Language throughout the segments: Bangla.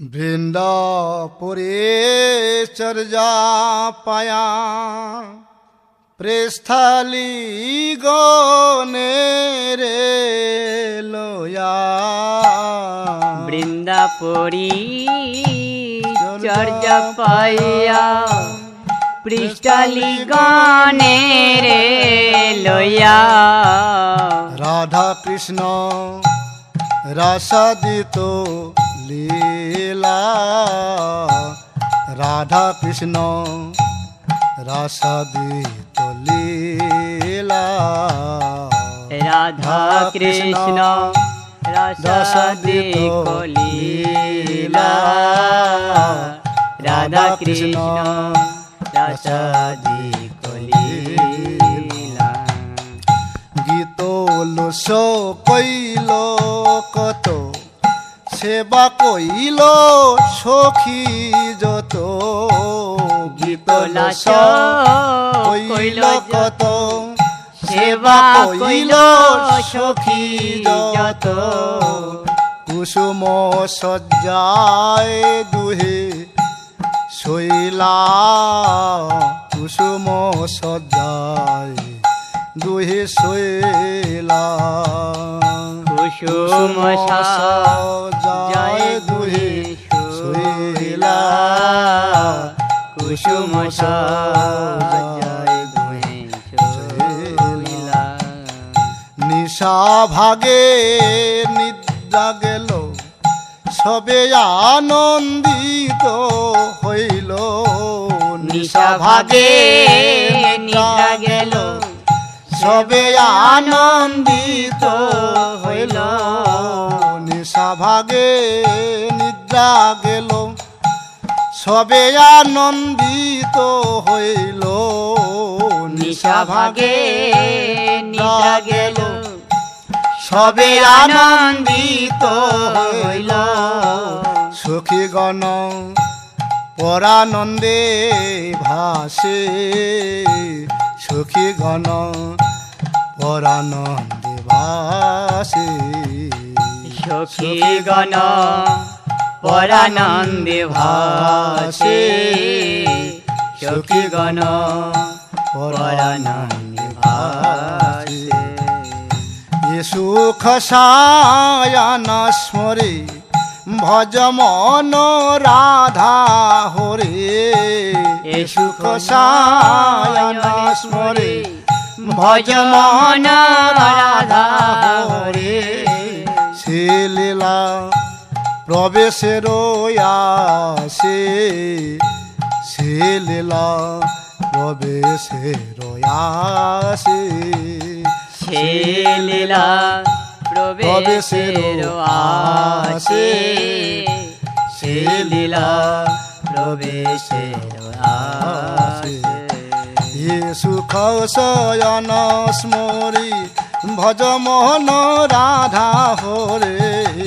বৃন্দাপুরে চর্যা পায়া। প্রেষ্ঠালি গনে রে লোয়া। বৃন্দাপুরী চর্য পাইয়া। পৃষ্ঠলি গানে রে লইয়া রাধা কৃষ্ণ রাসাদিত লীলা। রাধা কৃষ্ণ রাসাদিত লীলা। রাধা কৃষ্ণ রসাদি কলীলা রাধা কৃষ্ণ রসাদি কলীলা গীত লোস কত সেবা কইল সখী যত গীত কইল কত সেবা কইল সখী যত। কুসুম সজ্জায় দুহে শৈলা কুসুম সজ্জায় দুহে শৈলা কুসুম জয় দুহে শৈলা কুসুম জয় দুহে শৈলা নিশা ভাগে নিদ্রা গেল সবে আনন্দিত হইল নিশা ভাগে নিদ্রা গেল সবে আনন্দিত ভাগে নিদ্রা গেল, সবে আনন্দিত হইল। নিশা ভাগে নিদ্রা গেল, সবে আনন্দিত হইল। সুখী গণ পরানন্দে ভাসে, সুখী গণ পরানন্দে ভাসে। সখী গণ পরানন্দে ভাসে? সখী গণ পরানন্দে ভাসে? সুখ সায়ন স্মরে ভজ মন রাধা হরে। এ সুখ সায়ন স্মরে ভজ মন রাধা হরে। প্রবেশের আসে সে লীলা প্রবেশের আসে। সে লীলা প্রবেশের আসে সে লীলা প্রবেশের আসে। সুখ শয়ন স্মরি ভজ মোহন রাধা হরে।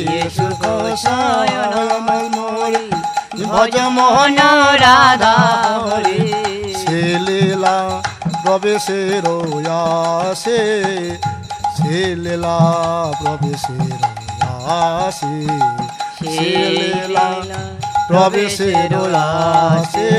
এ সুখ শয়ন স্মরি ভজ মোহন রাধা হরে। সে লীলা প্রবেশের আসে সে লীলা প্রবেশের আসে সে লীলা প্রবেশের আসে